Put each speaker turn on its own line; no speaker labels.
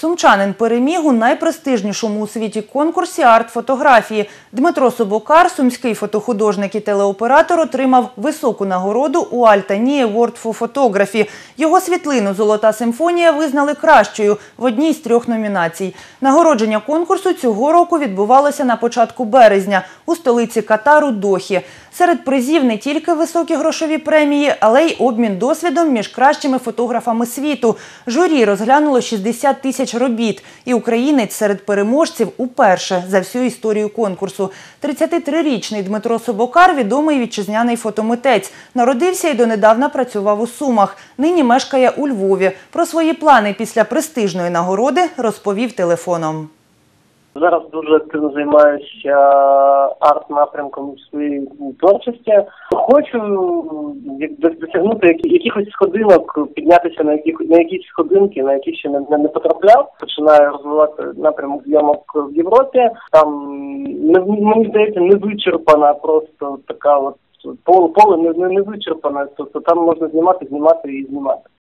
Сумчанин переміг у найпрестижнішому у світі конкурсі арт-фотографії. Дмитро Собокар, сумський фотохудожник і телеоператор, отримав високу нагороду у Альтані Award for Photography. Його світлину Золота симфонія визнали кращою в одній з трьох номінацій. Нагородження конкурсу цього року відбувалося на початку березня у столиці Катару Дохі. Серед призів не тільки високі грошові премії, але й обмін досвідом між кращими фотографами світу. Журі розглянуло 60 тисяч робіт, і українець серед переможців уперше за всю історію конкурсу. 33-річний Дмитро Собокар – відомий вітчизняний фотомитець. Народився і донедавна працював у Сумах. Нині мешкає у Львові. Про свої плани після престижної нагороди розповів телефоном.
Зараз дуже активно займаюся арт-напрямком своєї творчості. Хочу досягнути якихось сходинок, піднятися на яких на якісь сходинки, на які ще не, не, потрапляв. Починаю розвивати напрямок зйомок в Європі. Там мені здається не вичерпана просто така от поле поле не, не, не вичерпане. Тобто там можна знімати, знімати і знімати.